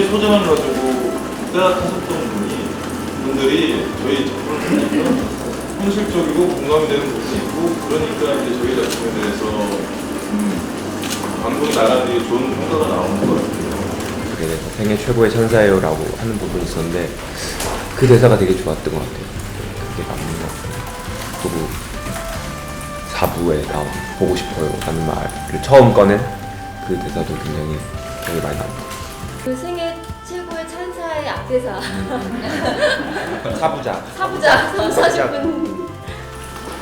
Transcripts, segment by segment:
소재만 가지고 따뜻하셨던 분이 분들이 저희 작품을 보니까 현실적이고 공감이 되는 부분이 있고 그러니까 이제 저희 작품에 대해서 음, 방송이 나가는 게 좋은 평가가 나오는 것 같아요. 그게 대해서 생애 최고의 천사예요라고 하는 부분이 있었는데 그 대사가 되게 좋았던 것 같아요. 그게 맞는 것 같고 그리고 4부에 나온 보고 싶어요 라는 말을 처음 꺼낸 그 대사도 굉장히 기억에 많이 남고 그 생애 최고의 찬사의 앞에서. 사부자 사부자 3, 40분.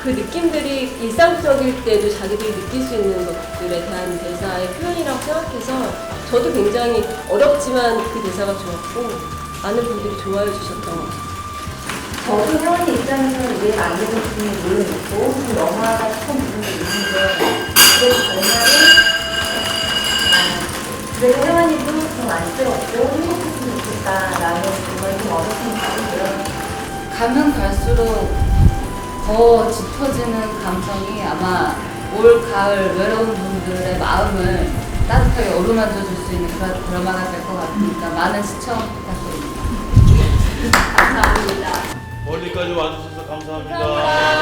그 느낌들이 일상적일 때도 자기들이 느낄 수 있는 것들에 대한 대사의 표현이라고 생각해서 저도 굉장히 어렵지만 그 대사가 좋았고 많은 분들이 좋아해 주셨던 것 같아요. 저도 회원님 입장에서는 왜 만드는 부분이 물론 있고 어, 그래도 회원님도 좀 안쓰럽고 행복했으면 좋겠다라는 정말 좀 어렵은 부분이고요. 가면 갈수록 더 짙어지는 감성이 아마 올 가을 외로운 분들의 마음을 따뜻하게 어루만져 줄 수 있는 그런 드라마가 될 것 같으니까 많은 시청 부탁드립니다. 감사합니다. 멀리까지 와주셔서 감사합니다. 감사합니다.